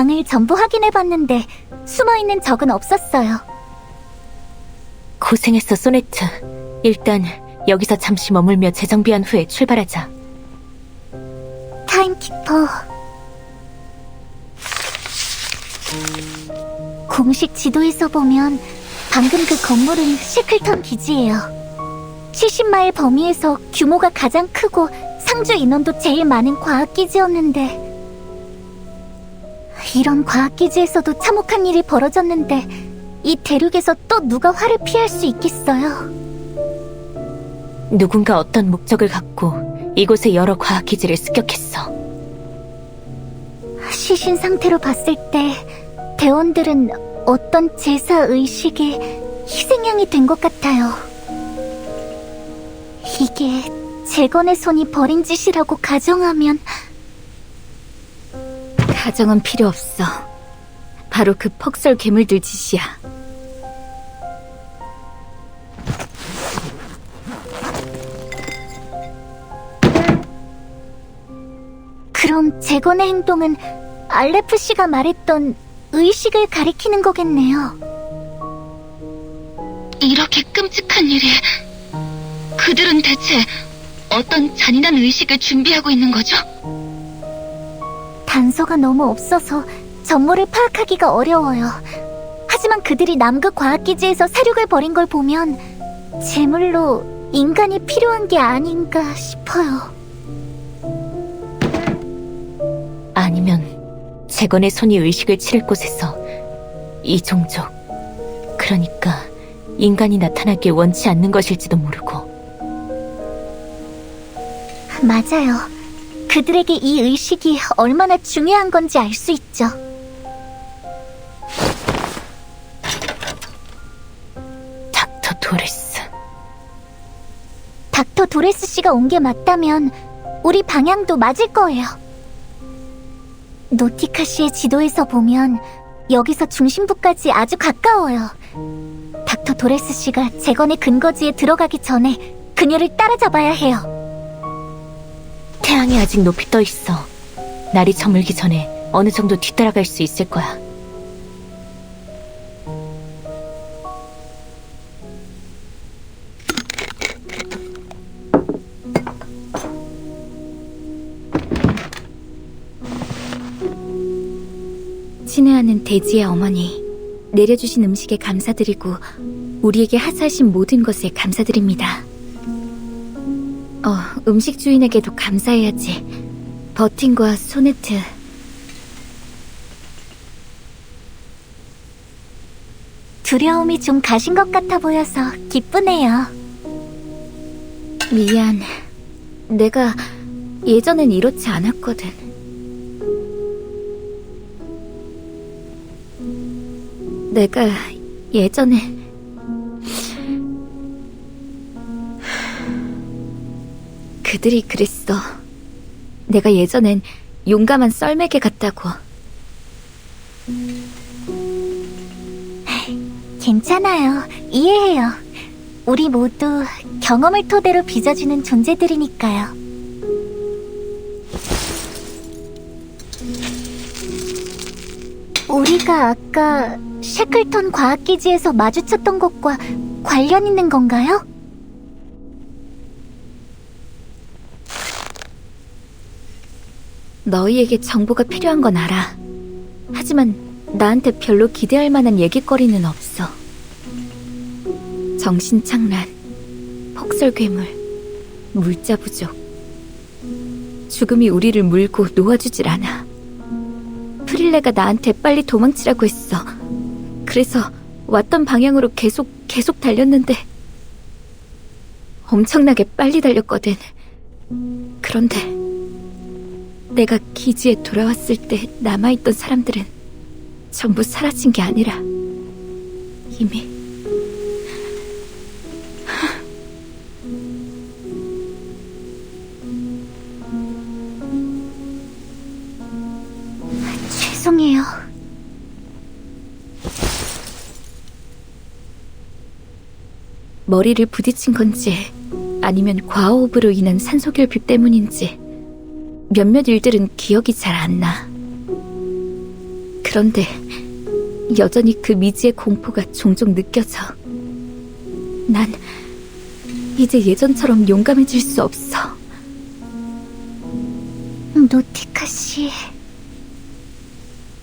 방을 전부 확인해봤는데 숨어있는 적은 없었어요. 고생했어, 소네트. 일단 여기서 잠시 머물며 재정비한 후에 출발하자. 타임키퍼. 공식 지도에서 보면 방금 그 건물은 시클턴 기지예요. 70마일 범위에서 규모가 가장 크고 상주 인원도 제일 많은 과학 기지였는데 이런 과학기지에서도 참혹한 일이 벌어졌는데 이 대륙에서 또 누가 화를 피할 수 있겠어요? 누군가 어떤 목적을 갖고 이곳에 여러 과학기지를 습격했어. 시신 상태로 봤을 때 대원들은 어떤 제사 의식에 희생양이 된 것 같아요. 이게 재건의 손이 벌인 짓이라고 가정하면 가정은 필요 없어. 바로 그 퍽설 괴물들 짓이야. 그럼 재건의 행동은 알레프 씨가 말했던 의식을 가리키는 거겠네요. 이렇게 끔찍한 일이 그들은 대체 어떤 잔인한 의식을 준비하고 있는 거죠? 단서가 너무 없어서 전모를 파악하기가 어려워요. 하지만 그들이 남극 과학기지에서 사륙을 벌인 걸 보면 제물로 인간이 필요한 게 아닌가 싶어요. 아니면 재건의 손이 의식을 치를 곳에서 이 종족, 그러니까 인간이 나타나길 원치 않는 것일지도 모르고 맞아요. 그들에게 이 의식이 얼마나 중요한 건지 알 수 있죠. 닥터 도레스. 닥터 도레스 씨가 온 게 맞다면 우리 방향도 맞을 거예요. 노티카 씨의 지도에서 보면 여기서 중심부까지 아주 가까워요. 닥터 도레스 씨가 재건의 근거지에 들어가기 전에 그녀를 따라잡아야 해요. 태양이 아직 높이 떠 있어. 날이 저물기 전에 어느 정도 뒤따라갈 수 있을 거야. 친애하는 대지의 어머니, 내려주신 음식에 감사드리고 우리에게 하사하신 모든 것에 감사드립니다. 어, 음식 주인에게도 감사해야지. 버틴과 소네트, 두려움이 좀 가신 것 같아 보여서 기쁘네요. 미안. 내가 예전엔 이렇지 않았거든. 내가 예전에 그들이 그랬어. 내가 예전엔 용감한 썰매개 같다고. 괜찮아요. 이해해요. 우리 모두 경험을 토대로 빚어주는 존재들이니까요. 우리가 아까 셰클턴 과학기지에서 마주쳤던 것과 관련 있는 건가요? 너희에게 정보가 필요한 건 알아. 하지만 나한테 별로 기대할 만한 얘기거리는 없어. 정신착란, 폭설괴물, 물자 부족. 죽음이 우리를 물고 놓아주질 않아. 프릴레가 나한테 빨리 도망치라고 했어. 그래서 왔던 방향으로 계속, 계속 달렸는데, 엄청나게 빨리 달렸거든. 그런데, 내가 기지에 돌아왔을 때 남아있던 사람들은 전부 사라진 게 아니라 이미 죄송해요. 머리를 부딪힌 건지 아니면 과호흡으로 인한 산소결핍 때문인지 몇몇 일들은 기억이 잘 안 나. 그런데 여전히 그 미지의 공포가 종종 느껴져. 난 이제 예전처럼 용감해질 수 없어. 노티카 씨.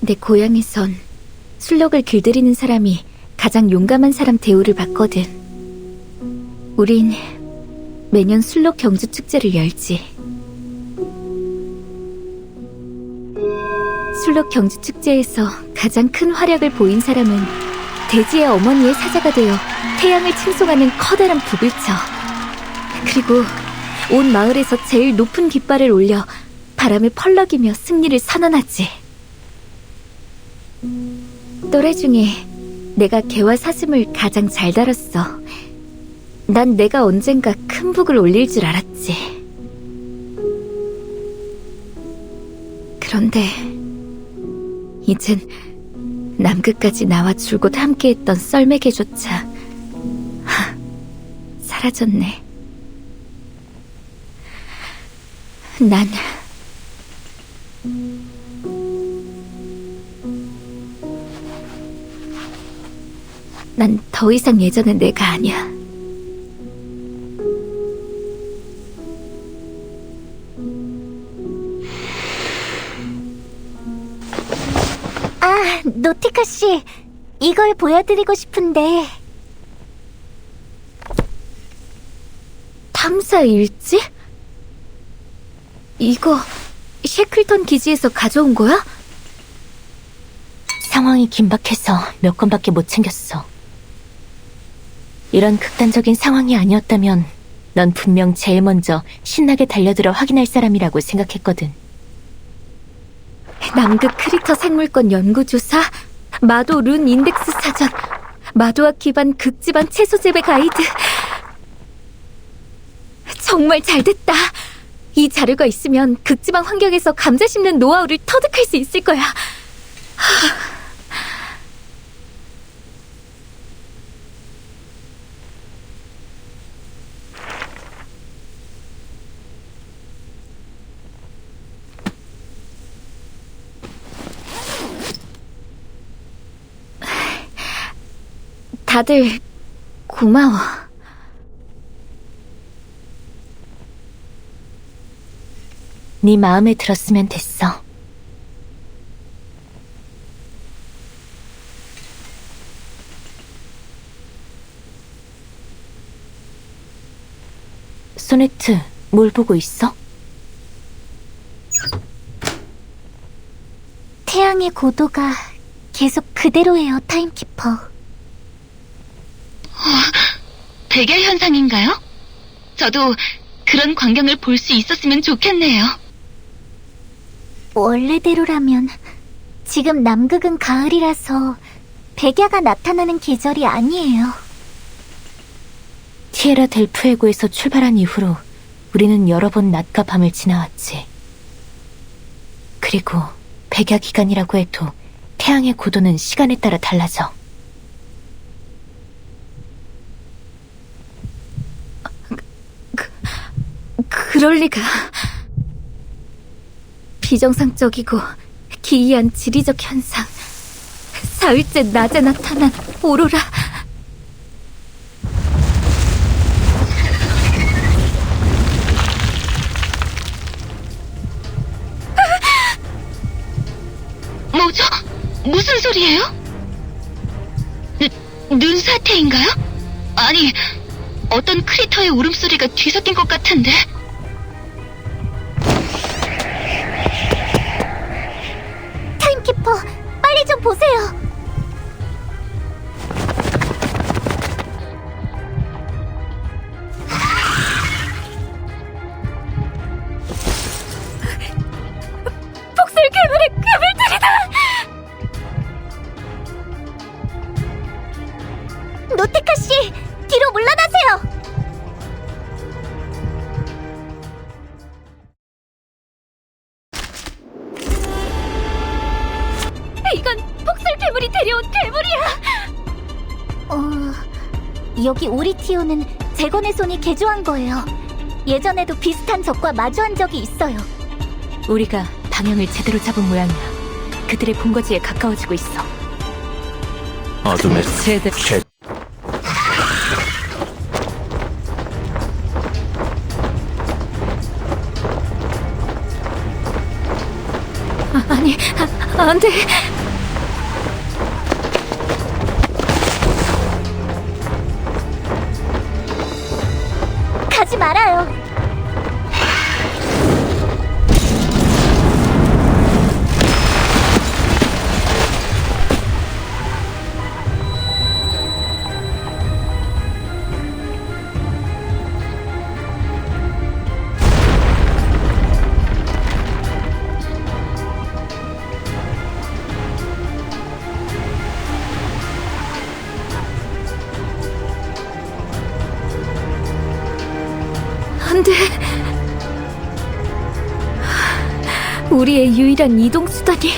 내 고향에선 술록을 길들이는 사람이 가장 용감한 사람 대우를 받거든. 우린 매년 술록 경주 축제를 열지. 술록 경주 축제에서 가장 큰 활약을 보인 사람은 대지의 어머니의 사자가 되어 태양을 칭송하는 커다란 쳐. 그리고 온 마을에서 제일 높은 깃발을 올려 바람에 펄럭이며 승리를 선언하지. 또래 중에 내가 개와 사슴을 가장 잘 다뤘어. 난 내가 언젠가 큰 북을 올릴 줄 알았지. 그런데 이젠 남극까지 나와 줄곧 함께했던 썰매개조차 하, 사라졌네. 난 난 더 이상 예전의 내가 아니야. 아, 노티카 씨. 이걸 보여드리고 싶은데. 탐사 일지? 이거 셰클턴 기지에서 가져온 거야? 상황이 긴박해서 몇 건밖에 못 챙겼어. 이런 극단적인 상황이 아니었다면 넌 분명 제일 먼저 신나게 달려들어 확인할 사람이라고 생각했거든. 남극 크리터 생물권 연구조사, 마도 룬 인덱스 사전, 마도학 기반 극지방 채소 재배 가이드. 정말 잘 됐다. 이 자료가 있으면 극지방 환경에서 감자 심는 노하우를 터득할 수 있을 거야. 다들 고마워. 네 마음에 들었으면 됐어. 소네트, 뭘 보고 있어? 태양의 고도가 계속 그대로예요, 타임키퍼. 백열 현상인가요? 저도 그런 광경을 볼 수 있었으면 좋겠네요. 원래대로라면 지금 남극은 가을이라서 백야가 나타나는 계절이 아니에요. 티에라 델 푸에고에서 출발한 이후로 우리는 여러 번 낮과 밤을 지나왔지. 그리고 백야 기간이라고 해도 태양의 고도는 시간에 따라 달라져. 그럴 리가. 비정상적이고 기이한 지리적 현상. 사흘째 낮에 나타난 오로라. 뭐죠? 무슨 소리예요? 눈, 눈사태인가요? 아니, 어떤 크리터의 울음소리가 뒤섞인 것 같은데? 보세요. 오리티오는 재건의 손이 개조한 거예요. 예전에도 비슷한 적과 마주한 적이 있어요. 우리가 방향을 제대로 잡은 모양이야. 그들의 본거지에 가까워지고 있어. 어둠의 제대. 제... 아, 아니, 아, 아 안 돼. 말아요. 우리의 유일한 이동 수단이